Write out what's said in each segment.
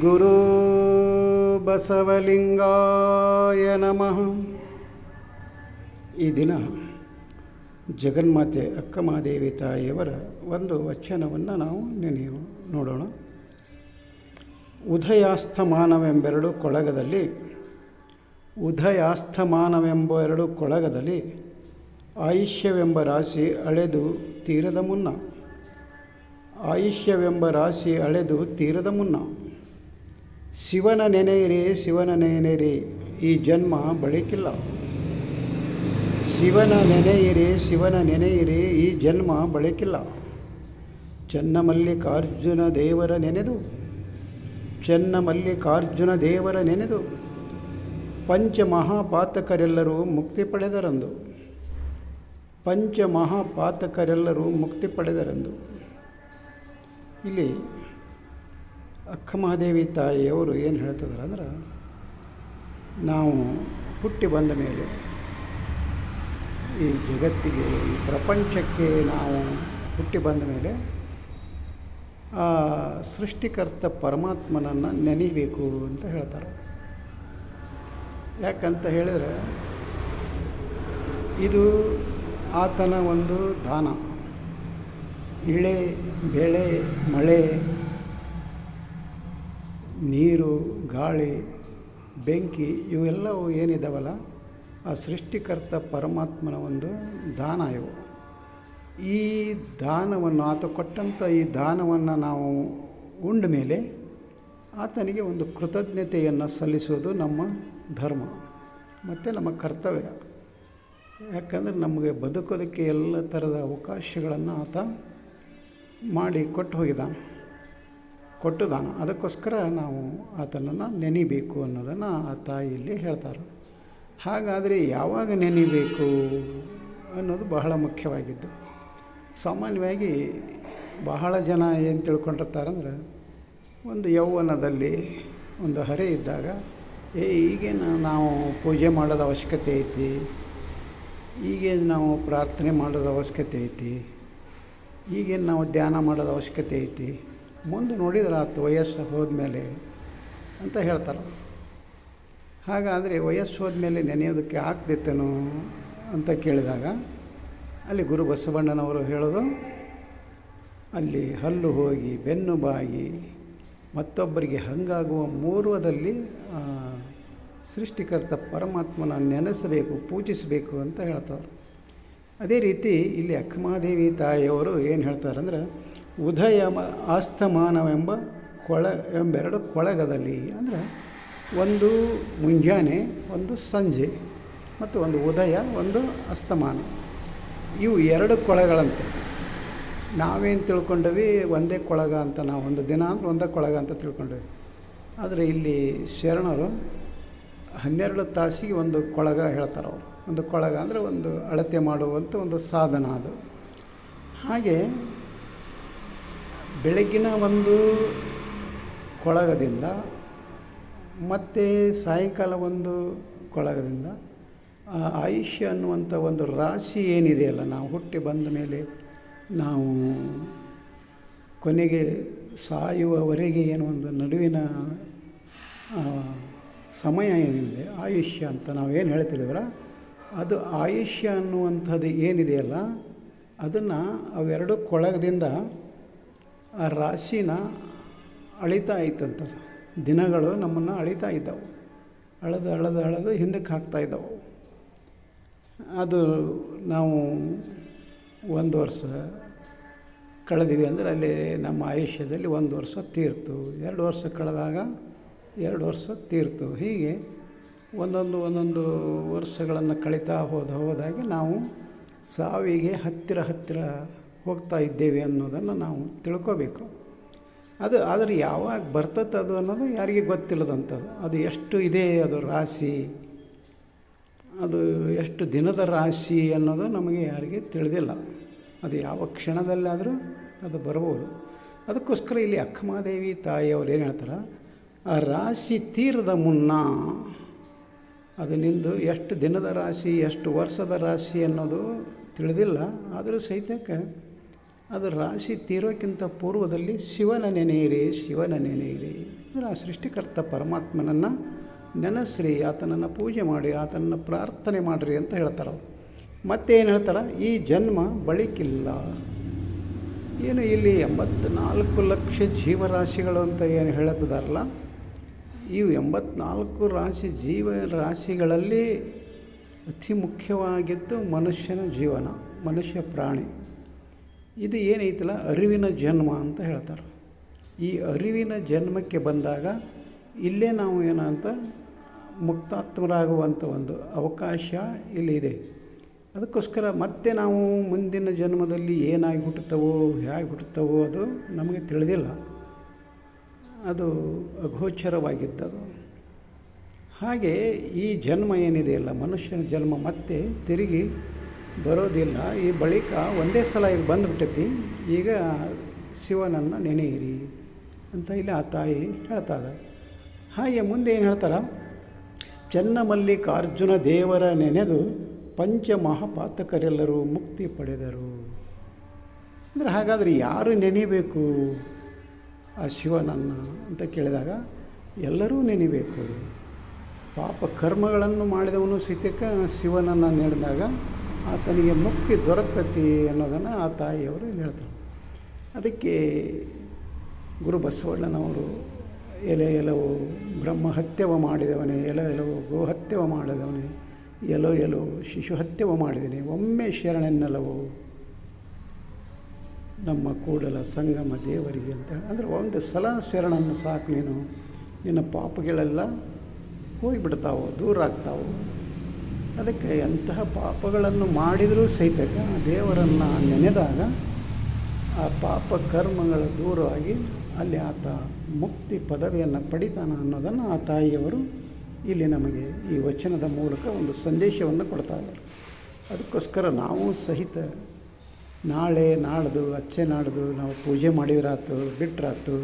ಗುರು ಬಸವಲಿಂಗಾಯ ನಮಃ ಈ ದಿನ ಜಗನ್ಮಾತೆ ಅಕ್ಕಮಹಾದೇವಿ ತಾಯಿಯವರ ಒಂದು ವಚನವನ್ನು ನಾವು ನೆನೆಯು ನೋಡೋಣ. ಉದಯಾಸ್ತಮಾನವೆಂಬೆರಡು ಕೊಳಗದಲ್ಲಿ ಉದಯಾಸ್ತಮಾನವೆಂಬ ಎರಡು ಕೊಳಗದಲ್ಲಿ ಆಯುಷ್ಯವೆಂಬ ರಾಶಿ ಅಳೆದು ತೀರದ ಮುನ್ನ. ಆಯುಷ್ಯವೆಂಬ ರಾಶಿ ಅಳೆದು ತೀರದ ಮುನ್ನ. ಶಿವನ ನೆನೆಯಿರಿ ಶಿವನ ನೆನೆಯಿರಿ, ಈ ಜನ್ಮ ಬಳಿಕಿಲ್ಲ. ಶಿವನ ನೆನೆಯಿರಿ ಶಿವನ ನೆನೆಯಿರಿ, ಈ ಜನ್ಮ ಬಳಿಕಿಲ್ಲ. ಚನ್ನಮಲ್ಲಿಕಾರ್ಜುನ ದೇವರ ನೆನೆದು, ಚನ್ನಮಲ್ಲಿಕಾರ್ಜುನ ದೇವರ ನೆನೆದು. ಪಂಚಮಹಾಪಾತಕರೆಲ್ಲರೂ ಮುಕ್ತಿ ಪಡೆದರಂದು. ಪಂಚಮಹಾಪಾತಕರೆಲ್ಲರೂ ಮುಕ್ತಿ ಪಡೆದರೆಂದು. ಇಲ್ಲಿ ಅಕ್ಕಮಹಾದೇವಿ ತಾಯಿಯವರು ಏನು ಹೇಳ್ತಿದ್ದಾರೆ ಅಂದ್ರೆ, ನಾವು ಹುಟ್ಟಿ ಬಂದ ಮೇಲೆ ಈ ಜಗತ್ತಿಗೆ, ಈ ಪ್ರಪಂಚಕ್ಕೆ ನಾವು ಹುಟ್ಟಿ ಬಂದ ಮೇಲೆ ಆ ಸೃಷ್ಟಿಕರ್ತ ಪರಮಾತ್ಮನನ್ನು ನೆನೀಬೇಕು ಅಂತ ಹೇಳ್ತಾರೆ. ಯಾಕಂತ ಹೇಳಿದರೆ ಇದು ಆತನ ಒಂದು ದಾನ. ಇಳೆ, ಬೆಳೆ, ಮಳೆ, ನೀರು, ಗಾಳಿ, ಬೆಂಕಿ ಇವೆಲ್ಲವೂ ಏನಿದಾವಲ್ಲ, ಆ ಸೃಷ್ಟಿಕರ್ತ ಪರಮಾತ್ಮನ ಒಂದು ದಾನ ಇವು. ಈ ದಾನವನ್ನು ಆತ ಕೊಟ್ಟಂಥ ಈ ದಾನವನ್ನು ನಾವು ಉಂಡ ಮೇಲೆ ಆತನಿಗೆ ಒಂದು ಕೃತಜ್ಞತೆಯನ್ನು ಸಲ್ಲಿಸೋದು ನಮ್ಮ ಧರ್ಮ, ಮತ್ತು ನಮ್ಮ ಕರ್ತವ್ಯ. ಯಾಕಂದರೆ ನಮಗೆ ಬದುಕೋದಕ್ಕೆ ಎಲ್ಲ ಥರದ ಅವಕಾಶಗಳನ್ನು ಆತ ಮಾಡಿ ಕೊಟ್ಟು ಹೋಗಿದ್ದಾನೆ ಕೊಟ್ಟದಾನ ಅದಕ್ಕೋಸ್ಕರ ನಾವು ಆತನನ್ನು ನೆನಿಬೇಕು ಅನ್ನೋದನ್ನು ಆ ತಾಯಿಯಲ್ಲಿ ಹೇಳ್ತಾರೆ. ಹಾಗಾದರೆ ಯಾವಾಗ ನೆನಿಬೇಕು ಅನ್ನೋದು ಬಹಳ ಮುಖ್ಯವಾಗಿದ್ದು. ಸಾಮಾನ್ಯವಾಗಿ ಬಹಳ ಜನ ಏನು ತಿಳ್ಕೊಂಡಿರ್ತಾರಂದ್ರೆ ಒಂದು ಯೌವನದಲ್ಲಿ ಒಂದು ಹರೆ ಇದ್ದಾಗ, ಏ, ಈಗೇನು ನಾವು ಪೂಜೆ ಮಾಡೋದು ಅವಶ್ಯಕತೆ ಐತಿ? ಈಗೇನು ನಾವು ಪ್ರಾರ್ಥನೆ ಮಾಡೋದು ಅವಶ್ಯಕತೆ ಐತಿ? ಈಗೇನು ನಾವು ಧ್ಯಾನ ಮಾಡೋದು ಅವಶ್ಯಕತೆ ಐತಿ? ಮುಂದೆ ನೋಡಿದ್ರೆ ಆತು ವಯಸ್ಸು ಹೋದ್ಮೇಲೆ ಅಂತ ಹೇಳ್ತಾರೆ. ಹಾಗಾದರೆ ವಯಸ್ಸು ಹೋದ್ಮೇಲೆ ನೆನೆಯೋದಕ್ಕೆ ಆಗ್ತಿತ್ತೇನೋ ಅಂತ ಕೇಳಿದಾಗ, ಅಲ್ಲಿ ಗುರು ಬಸವಣ್ಣನವರು ಹೇಳೋದು, ಅಲ್ಲಿ ಹಲ್ಲು ಹೋಗಿ ಬೆನ್ನು ಬಾಗಿ ಮತ್ತೊಬ್ಬರಿಗೆ ಹಂಗಾಗುವ ಮೂರ್ವದಲ್ಲಿ ಸೃಷ್ಟಿಕರ್ತ ಪರಮಾತ್ಮನ ನೆನೆಸಬೇಕು, ಪೂಜಿಸಬೇಕು ಅಂತ ಹೇಳ್ತಾರೆ. ಅದೇ ರೀತಿ ಇಲ್ಲಿ ಅಕ್ಕಮಾದೇವಿ ತಾಯಿಯವರು ಏನು ಹೇಳ್ತಾರೆ ಅಂದ್ರೆ ಉದಯ ಆಸ್ತಮಾನವೆಂಬ ಕೊಳ ಎಂಬೆರಡು ಕೊಳಗದಲ್ಲಿ, ಅಂದರೆ ಒಂದು ಮುಂಜಾನೆ, ಒಂದು ಸಂಜೆ, ಮತ್ತು ಒಂದು ಉದಯ, ಒಂದು ಅಸ್ತಮಾನ. ಇವು ಎರಡು ಕೊಳಗಳಂತೆ. ನಾವೇನು ತಿಳ್ಕೊಂಡವಿ? ಒಂದೇ ಕೊಳಗ ಅಂತ ನಾವು ಒಂದು ದಿನ ಅಂದ್ರೆ ಒಂದೇ ಕೊಳಗ ಅಂತ ತಿಳ್ಕೊಂಡ್ವಿ. ಆದರೆ ಇಲ್ಲಿ ಶರಣರು ಹನ್ನೆರಡು ತಾಸಿಗೆ ಒಂದು ಕೊಳಗ ಹೇಳ್ತಾರೆ ಅವರು. ಒಂದು ಕೊಳಗ ಅಂದರೆ ಒಂದು ಅಳತೆ ಮಾಡುವಂಥ ಒಂದು ಸಾಧನ ಅದು. ಹಾಗೆ ಬೆಳಗ್ಗಿನ ಒಂದು ಕೊಳಗದಿಂದ ಮತ್ತು ಸಾಯಂಕಾಲ ಒಂದು ಕೊಳಗದಿಂದ, ಆ ಆಯುಷ್ಯ ಅನ್ನುವಂಥ ಒಂದು ರಾಶಿ ಏನಿದೆಯಲ್ಲ, ನಾವು ಹುಟ್ಟಿ ಬಂದ ಮೇಲೆ ನಾವು ಕೊನೆಗೆ ಸಾಯುವವರೆಗೆ ಏನು ಒಂದು ನಡುವಿನ ಸಮಯ ಏನಿದೆ, ಆಯುಷ್ಯ ಅಂತ ನಾವು ಏನು ಹೇಳ್ತಿದ್ದೀವಲ್ಲ, ಅದು ಆಯುಷ್ಯ ಅನ್ನುವಂಥದ್ದು ಏನಿದೆಯಲ್ಲ, ಅದನ್ನು ಅವೆರಡು ಕೊಳಗದಿಂದ ಆ ರಾಶಿನ ಅಳಿತಾ ಐತಂತದ್ದು ದಿನಗಳು ನಮ್ಮನ್ನು ಅಳಿತಾ ಇದ್ದವು. ಅಳೆದು ಅಳೆದು ಅಳೆದು ಹಿಂದಕ್ಕೆ ಹಾಕ್ತಾ ಇದ್ದವು. ಅದು ನಾವು ಒಂದು ವರ್ಷ ಕಳೆದಿವಿ ಅಂದರೆ ಅಲ್ಲಿ ನಮ್ಮ ಆಯುಷ್ಯದಲ್ಲಿ ಒಂದು ವರ್ಷ ತೀರ್ತು. ಎರಡು ವರ್ಷ ಕಳೆದಾಗ ಎರಡು ವರ್ಷ ತೀರ್ತು. ಹೀಗೆ ಒಂದೊಂದು ಒಂದೊಂದು ವರ್ಷಗಳನ್ನು ಕಳೀತಾ ಹೋದ ಹೋದಾಗೆ ನಾವು ಸಾವಿಗೆ ಹತ್ತಿರ ಹತ್ತಿರ ಹೋಗ್ತಾ ಇದ್ದೇವೆ ಅನ್ನೋದನ್ನು ನಾವು ತಿಳ್ಕೋಬೇಕು. ಅದು ಆದರೆ ಯಾವಾಗ ಬರ್ತದೆ ಅದು ಅನ್ನೋದು ಯಾರಿಗೆ ಗೊತ್ತಿಲ್ಲದಂಥದ್ದು. ಅದು ಎಷ್ಟು ಇದೆ ಅದು ರಾಶಿ ಅದು ಎಷ್ಟು ದಿನದ ರಾಶಿ ಅನ್ನೋದು ನಮಗೆ ಯಾರಿಗೆ ತಿಳಿದಿಲ್ಲ. ಅದು ಯಾವ ಕ್ಷಣದಲ್ಲಾದರೂ ಅದು ಬರ್ಬೋದು. ಅದಕ್ಕೋಸ್ಕರ ಇಲ್ಲಿ ಅಕ್ಕಮಹಾದೇವಿ ತಾಯಿಯವರು ಏನು ಹೇಳ್ತಾರೆ? ಆ ರಾಶಿ ತೀರದ ಮುನ್ನ ಅದು ನಿಂದು ಎಷ್ಟು ದಿನದ ರಾಶಿ, ಎಷ್ಟು ವರ್ಷದ ರಾಶಿ ಅನ್ನೋದು ತಿಳಿದಿಲ್ಲ. ಆದರೂ ಸಹಿತಕ್ಕೆ ಅದು ರಾಶಿ ತೀರೋಕ್ಕಿಂತ ಪೂರ್ವದಲ್ಲಿ ಶಿವನ ನೆನೆಯಿರಿ ಶಿವನ ನೆನೆಯಿರಿ. ಅಂದರೆ ಆ ಸೃಷ್ಟಿಕರ್ತ ಪರಮಾತ್ಮನನ್ನು ನೆನೆಸ್ರಿ ಆತನನ್ನು ಪೂಜೆ ಮಾಡಿ ಆತನನ್ನು ಪ್ರಾರ್ಥನೆ ಮಾಡಿರಿ ಅಂತ ಹೇಳ್ತಾರೆ ಅವರು. ಮತ್ತೆ ಏನು ಹೇಳ್ತಾರೆ? ಈ ಜನ್ಮ ಬಳಿಕಿಲ್ಲ. ಏನು ಇಲ್ಲಿ ಎಂಬತ್ನಾಲ್ಕು ಲಕ್ಷ ಜೀವರಾಶಿಗಳು ಅಂತ ಏನು ಹೇಳುತ್ತಿದಾರಲ್ಲ? ಇವು ಎಂಬತ್ನಾಲ್ಕು ರಾಶಿ ಜೀವ ರಾಶಿಗಳಲ್ಲಿ ಅತಿ ಮುಖ್ಯವಾಗಿದ್ದು ಮನುಷ್ಯನ ಜೀವನ, ಮನುಷ್ಯ ಪ್ರಾಣಿ. ಇದು ಏನೈತಲ್ಲ? ಅರಿವಿನ ಜನ್ಮ ಅಂತ ಹೇಳ್ತಾರೆ. ಈ ಅರಿವಿನ ಜನ್ಮಕ್ಕೆ ಬಂದಾಗ ಇಲ್ಲೇ ನಾವು ಏನಂತ ಮುಕ್ತಾತ್ಮರಾಗುವಂಥ ಒಂದು ಅವಕಾಶ ಇಲ್ಲಿದೆ. ಅದಕ್ಕೋಸ್ಕರ ಮತ್ತೆ ನಾವು ಮುಂದಿನ ಜನ್ಮದಲ್ಲಿ ಏನಾಗಿ ಹುಟ್ಟುತ್ತವೋ, ಹೇಗೆ ಹುಟ್ಟುತ್ತವೋ ಅದು ನಮಗೆ ತಿಳಿದಿಲ್ಲ. ಅದು ಅಗೋಚರವಾಗಿದ್ದದು. ಹಾಗೆ ಈ ಜನ್ಮ ಏನಿದೆಯಲ್ಲ ಮನುಷ್ಯನ ಜನ್ಮ ಮತ್ತೆ ತಿರುಗಿ ಬರೋದಿಲ್ಲ. ಈ ಬಳಿಕ ಒಂದೇ ಸಲ ಈಗ ಬಂದುಬಿಟ್ಟೈತಿ ಈಗ ಶಿವನನ್ನು ನೆನೆಯಿರಿ ಅಂತ ಇಲ್ಲಿ ಆ ತಾಯಿ ಹೇಳ್ತಾರೆ ಹಾಗೆ ಮುಂದೆ ಏನು ಹೇಳ್ತಾರೆ? ಚನ್ನಮಲ್ಲಿಕಾರ್ಜುನ ದೇವರ ನೆನೆದು ಪಂಚಮಹಾಪಾತಕರೆಲ್ಲರೂ ಮುಕ್ತಿ ಪಡೆದರು. ಅಂದರೆ ಹಾಗಾದರೆ ಯಾರು ನೆನೆಯಬೇಕು ಆ ಶಿವನನ್ನು ಅಂತ ಕೇಳಿದಾಗ ಎಲ್ಲರೂ ನೆನೆಯಬೇಕು ಪಾಪ ಕರ್ಮಗಳನ್ನು ಮಾಡಿದವನು ಸಹಿತಕ್ಕ ಶಿವನನ್ನು ನೆನೆದಾಗ ಆತನಿಗೆ ಮುಕ್ತಿ ದೊರಕತಿ ಅನ್ನೋದನ್ನು ಆ ತಾಯಿಯವರು ಹೇಳ್ತಾರೆ. ಅದಕ್ಕೆ ಗುರು ಬಸವಣ್ಣನವರು ಎಲೆ ಎಲವು ಬ್ರಹ್ಮ ಹತ್ಯವ ಮಾಡಿದವನೇ, ಎಲೆ ಎಲವು ಗೋಹತ್ಯವ ಮಾಡಿದವನೇ, ಎಲೋ ಎಲೋ ಶಿಶು ಹತ್ಯವ ಮಾಡಿದನೇ ಒಮ್ಮೆ ಶರಣೆನ್ನಲವು ನಮ್ಮ ಕೂಡಲ ಸಂಗಮ ದೇವರಿಗೆ ಅಂತ ಅಂದರೆ ಒಂದು ಸಲ ಶರಣನ್ನು ಸಾಕು ನೀನು, ನಿನ್ನ ಪಾಪಗಳೆಲ್ಲ ಹೋಗಿಬಿಡ್ತಾವೆ, ದೂರ ಆಗ್ತಾವೆ? ಅದಕ್ಕೆ ಎಂತಹ ಪಾಪಗಳನ್ನು ಮಾಡಿದರೂ ಸಹಿತ ದೇವರನ್ನು ನೆನೆದಾಗ ಆ ಪಾಪ ಕರ್ಮಗಳು ದೂರವಾಗಿ ಅಲ್ಲಿ ಆತ ಮುಕ್ತಿ ಪದವಿಯನ್ನು ಪಡಿತಾನ ಅನ್ನೋದನ್ನು ಆ ತಾಯಿಯವರು ಇಲ್ಲಿ ನಮಗೆ ಈ ವಚನದ ಮೂಲಕ ಒಂದು ಸಂದೇಶವನ್ನು ಕೊಡ್ತಾ ಇದ್ದಾರೆ. ಅದಕ್ಕೋಸ್ಕರ ನಾವು ಸಹಿತ ನಾಳೆ ನಾಡ್ದು, ಅಚ್ಚೆ ನಾಡ್ದು ನಾವು ಪೂಜೆ ಮಾಡಿದ್ರಾತು ಬಿಟ್ರಾತು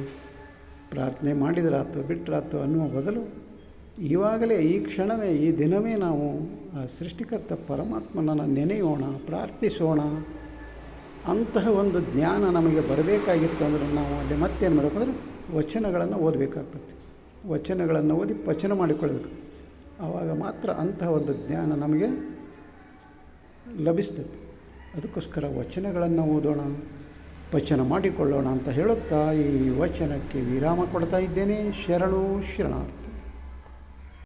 ಪ್ರಾರ್ಥನೆ ಮಾಡಿದ್ರಾತು ಬಿಟ್ರಾತು ಅನ್ನುವ ಬದಲು ಇವಾಗಲೇ ಈ ಕ್ಷಣವೇ, ಈ ದಿನವೇ ನಾವು ಆ ಸೃಷ್ಟಿಕರ್ತ ಪರಮಾತ್ಮನನ್ನು ನೆನೆಯೋಣ, ಪ್ರಾರ್ಥಿಸೋಣ ಅಂತಹ ಒಂದು ಜ್ಞಾನ ನಮಗೆ ಬರಬೇಕಾಗಿತ್ತು ಅಂದರೆ ನಾವು ಅಲ್ಲಿ ಮತ್ತೇನು ಮಾಡಬೇಕಂದ್ರೆ ವಚನಗಳನ್ನು ಓದಬೇಕಾಗ್ತದೆ. ವಚನಗಳನ್ನು ಓದಿ ಪಚನ ಮಾಡಿಕೊಳ್ಬೇಕು ಆವಾಗ ಮಾತ್ರ ಅಂತಹ ಒಂದು ಜ್ಞಾನ ನಮಗೆ ಲಭಿಸ್ತದೆ. ಅದಕ್ಕೋಸ್ಕರ ವಚನಗಳನ್ನು ಓದೋಣ, ಪಚನ ಮಾಡಿಕೊಳ್ಳೋಣ ಅಂತ ಹೇಳುತ್ತಾ ಈ ವಚನಕ್ಕೆ ವಿರಾಮ ಕೊಡ್ತಾ ಇದ್ದೇನೆ. ಶರಣು ಶರಣಾರ್ಥಿ.